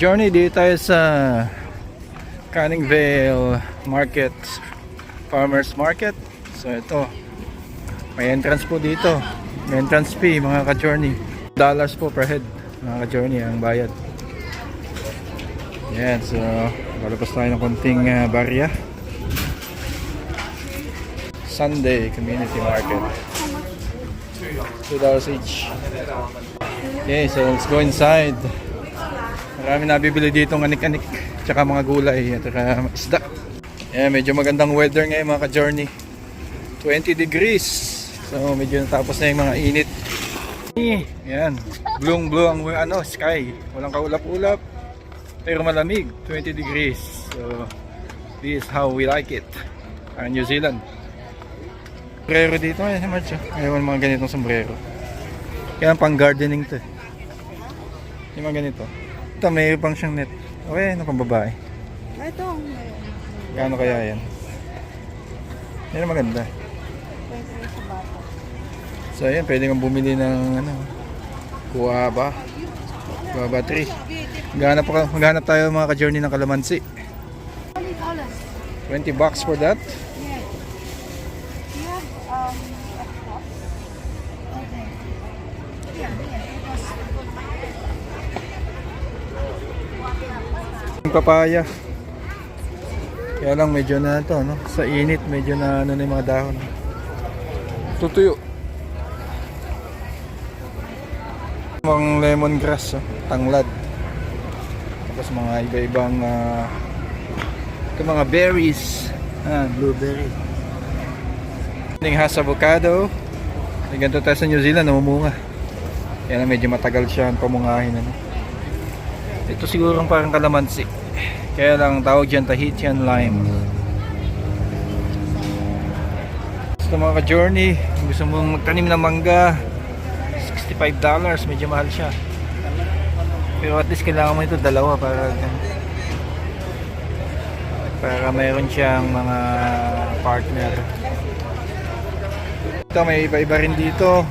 Journey dito tayo sa Canning Vale Market Farmers Market. So ito, may entrance po dito. May entrance fee mga ka-journey. Dollars po per head mga ka-journey ang bayad. Yan, so lalabas tayo ng konting uh, barya. Sunday Community Market. $2 each. Okay, so let's go inside. Marami nabibili dito ng anik-anik. Tsaka mga gulay at saka isda. Yeah, medyo magandang weather ngayon mga ka-journey. 20 degrees. So medyo natapos na yung mga init. Yan. Blue blue ang ano, sky. Walang kaulap-ulap. Pero malamig. 20 degrees. So this is how we like it. Parang New Zealand. Sombrero dito. Oh. Ayaw ng mga ganitong sombrero. Kaya pang gardening to. eh. Yung mga ganito. Ito, may pang siyang net. Okay, ano pang babae? Ito, Gaano kaya yan? Yan ang maganda. pwede rin sa bata. So ayan, pwede kang bumili ng ano, guava. Guava tree. Maghanap, pa, maghanap tayo mga ka-journey ng kalamansi. $20. 20 bucks for that. Yes. You have, um, a cup? Okay. Yeah, yeah. It was Yung papaya. Kaya lang medyo na to, no? Sa init, medyo na ano na yung mga dahon. Tutuyo. Mga lemongrass, oh. tanglad. Tapos mga iba-ibang ito mga berries. Ah, blueberry. Yung has avocado. Ganito tayo sa New Zealand, namumunga. Kaya lang medyo matagal siya pamungahin. Ano? Ito siguro parang kalamansi. Kaya lang tawag dyan Tahitian lime. Gusto mga ka-journey, gusto mong magtanim ng mangga, $65, medyo mahal siya. Pero at least kailangan mo ito dalawa para para mayroon siyang mga partner. Ito may iba-iba rin dito.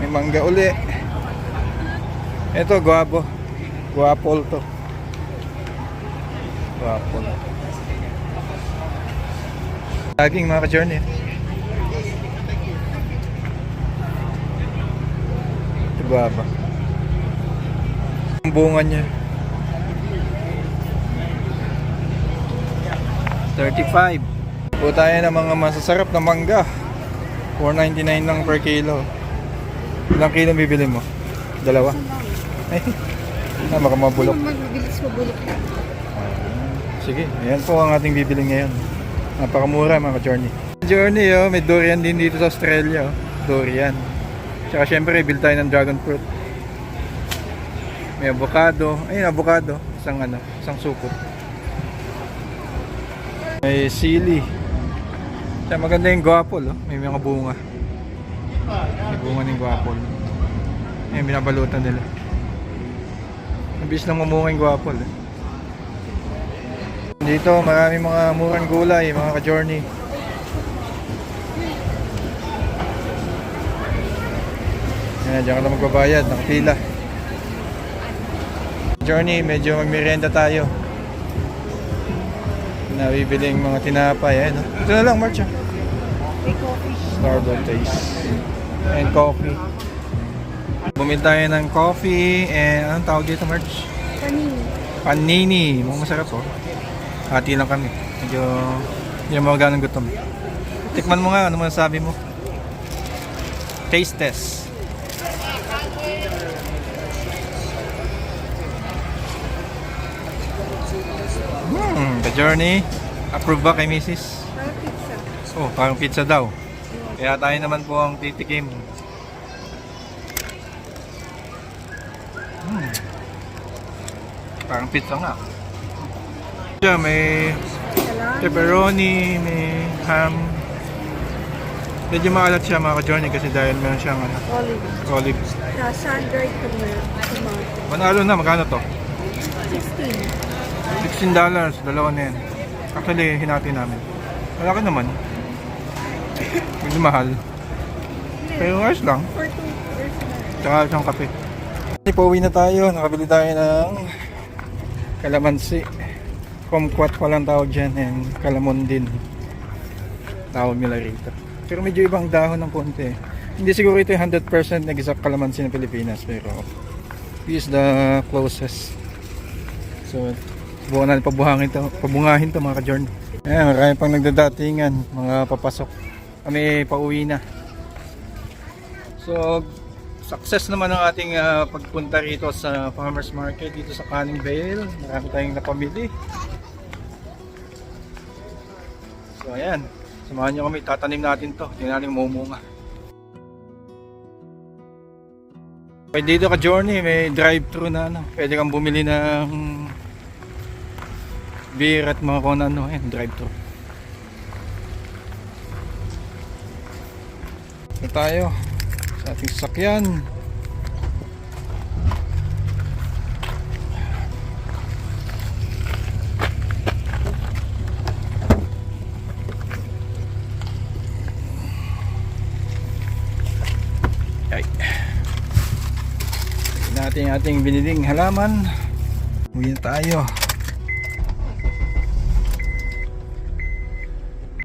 May mangga uli. Ito guwapo. Guwapol to. Guwapol. Laging mga ka-journey. Ito guwapa. Ang bunga niya. 35. Po tayo ng mga masasarap na mangga. 4.99 lang per kilo. Ilang kilo bibili mo? Dalawa? Ay, ah, baka mabulok. Magbibilis mabulok. Sige, ayan po ang ating bibili ngayon. Napakamura mga journey. Journey, oh, may durian din dito sa Australia. Oh. Durian. Tsaka syempre, bil tayo ng dragon fruit. May avocado. Ayun, avocado. Isang ano, isang supot. May sili. Tsaka maganda yung guapol, oh. May mga bunga. May bunga ng guapol. Ayun, binabalutan nila. Mabilis lang mamunga yung guapol, eh. Dito, marami mga murang gulay, mga ka-journey. Yan, dyan ka lang magbabayad, nakapila. Journey, medyo magmerienda tayo. Nabibiling mga tinapay, eh. no? Ito na lang, March. May coffee. Starbucks taste. And coffee. Bumili tayo ng coffee and anong tawag dito, March? Panini. Panini. Mukhang masarap oh. Hati lang kami. Medyo hindi naman ganang gutom. Tikman mo nga, ano mo sabi mo? Taste test. Hmm, the journey. Approve ba kay Mrs.? Parang pizza. Oh, parang pizza daw. Kaya tayo naman po ang titikim. Hmm. Parang pizza nga. Siya, may pepperoni, may ham. Medyo maalat siya mga ka-journey kasi dahil meron siyang ano, Olive. olive. Sa sun-dried tomato. Manalo na, magkano to? 16. $16, dalawa na yan. Actually, hinati namin. Malaki naman. Medyo mahal. Pero ayos lang. For two years na. Tsaka isang kape. Pauwi na tayo. Nakabili tayo ng Kalamansi. Kumquat pa lang tawag dyan and kalamon din. Tawag nila rito. Pero medyo ibang dahon ng konti. Hindi siguro ito yung 100% na exact kalamansi ng Pilipinas pero this is the closest. So, subukan natin pabuhangin to, pabungahin to mga ka-journey. Ayan, marami pang nagdadatingan, mga papasok. Kami pauwi na. So, success naman ang ating ah, pagpunta rito sa farmers market dito sa Canning Vale. Marami tayong napamili. So, ayan. Samahan nyo kami, tatanim natin to. Tingnan natin mumunga. Pwede dito ka journey, may drive-thru na ano. Pwede kang bumili ng beer at mga kung ano, ayan, drive-thru. Ito tayo sa ating sasakyan. Ay. Natin ating biniling halaman. Uwi na tayo.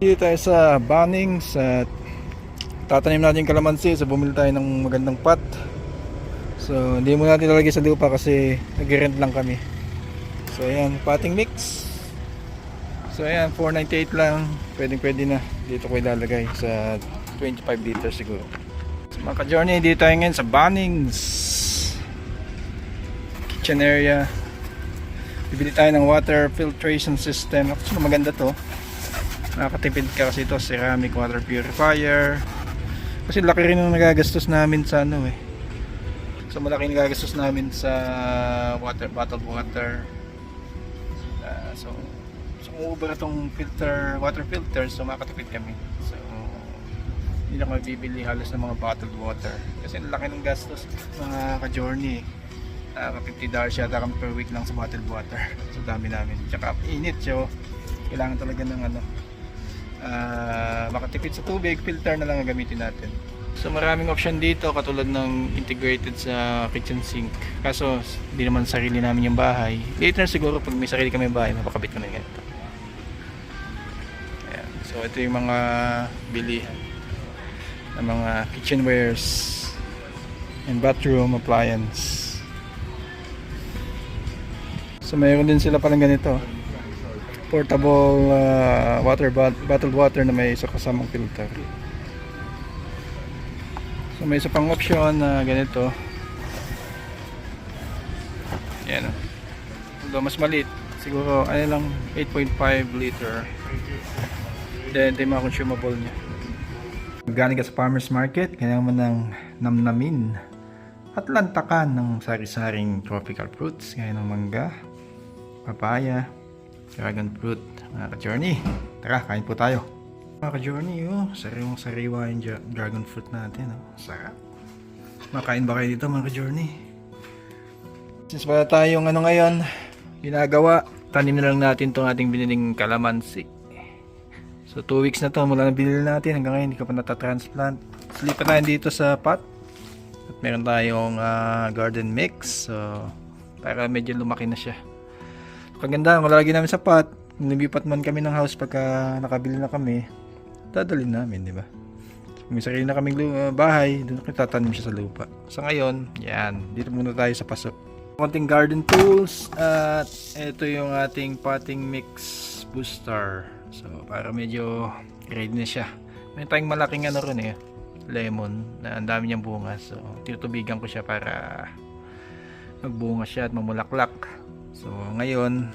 Dito tayo sa Bunnings at tatanim natin yung kalamansi so bumili tayo ng magandang pot. So hindi mo natin lalagay sa lupa kasi nag-rent lang kami. So ayan, potting mix. So ayan, 498 lang. Pwedeng pwede na. Dito ko ilalagay sa 25 liters siguro. So mga ka-journey, dito tayo ngayon sa Bunnings. Kitchen area. Bibili tayo ng water filtration system. Actually maganda to. Nakakatipid ka kasi ito, ceramic water purifier. Kasi laki rin ang nagagastos namin sa ano eh. So malaki nagagastos namin sa water, bottled water. Ah, so, so ubra itong filter, water filter, so makakatipid kami. So, hindi na kami bibili halos ng mga bottled water. Kasi laki ng gastos mga ka-journey. Nakaka 50 dollars yata kami per week lang sa bottled water. So dami namin. Tsaka init so kailangan talaga ng ano ah makatipid sa tubig, filter na lang ang gamitin natin. So maraming option dito katulad ng integrated sa kitchen sink. Kaso hindi naman sarili namin yung bahay. Later siguro pag may sarili kami bahay, mapakabit yung ganito. Ayan. So ito yung mga bili ng mga kitchenwares and bathroom appliance. So mayroon din sila palang ganito portable uh, water bot- bottled water na may isa kasamang filter. So may isa pang option na ganito. Yan. Although mas maliit, siguro ano lang 8.5 liter. Then ito yung mga consumable niya. Galing ka sa farmer's market, kailangan mo ng namnamin at lantakan ng sari-saring tropical fruits gaya ng mangga, papaya, dragon fruit mga ka-journey. Tara kain po tayo. Mga ka-journey oh sariwang sariwa yung dra- dragon fruit natin oh. sarap. Makain ba kayo dito mga ka-journey? Since wala tayong ano ngayon ginagawa tanim na lang natin tong ating biniling kalamansi so 2 weeks na to mula na binili natin hanggang ngayon hindi ka pa natatransplant. Slipan tayo dito sa pot. At meron tayong ah, garden mix. So para medyo lumaki na siya Kaganda, kung lalagyan namin sa pot, lumipat man kami ng house pagka nakabili na kami, dadalhin namin, di ba? May sarili na kaming uh, bahay, doon kita tatanim siya sa lupa. Sa ngayon, yan, dito muna tayo sa paso. Konting garden tools at ito yung ating potting mix booster. So, para medyo ready na siya. May tayong malaking ano rin eh, lemon na ang dami niyang bunga. So, tinutubigan ko siya para magbunga siya at mamulaklak. So ngayon,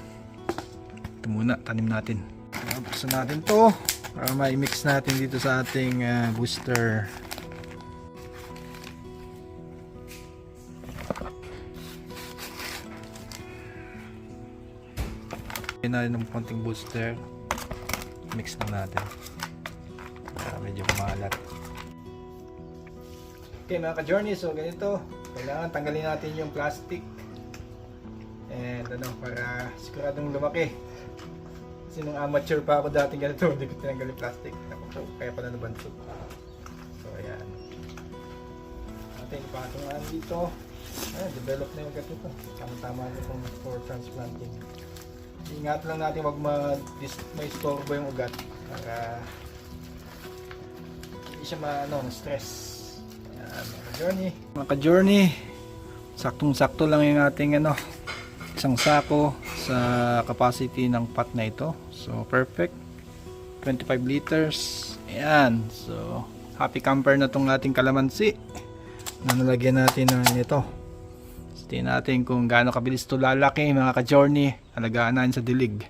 ito muna, tanim natin. Buksan natin to para ma-mix natin dito sa ating ah, booster. Natin ng konting booster. Mix lang natin. Para medyo kumalat. Okay mga ka-journey, so ganito. Kailangan tanggalin natin yung plastic. And ano, para siguradong lumaki. Kasi nung amateur pa ako dati ganito, hindi ko tinanggal yung plastic. Kaya pala nabansot. So, ayan. Ating patungan dito. Ah, develop na yung ugat ito. Tama-tama na for transplanting. Ingat lang natin wag ma may istorbo yung ugat para hindi siya ma ano, stress. Yan, mga ka-journey. Mga ka-journey, saktong-sakto lang yung ating ano, isang sako sa capacity ng pot na ito. So, perfect. 25 liters. Ayan. So, happy camper na tong ating kalamansi. Na nalagyan natin ng ito. Tingnan natin kung gaano kabilis to lalaki mga ka-journey. Alagaan natin sa dilig.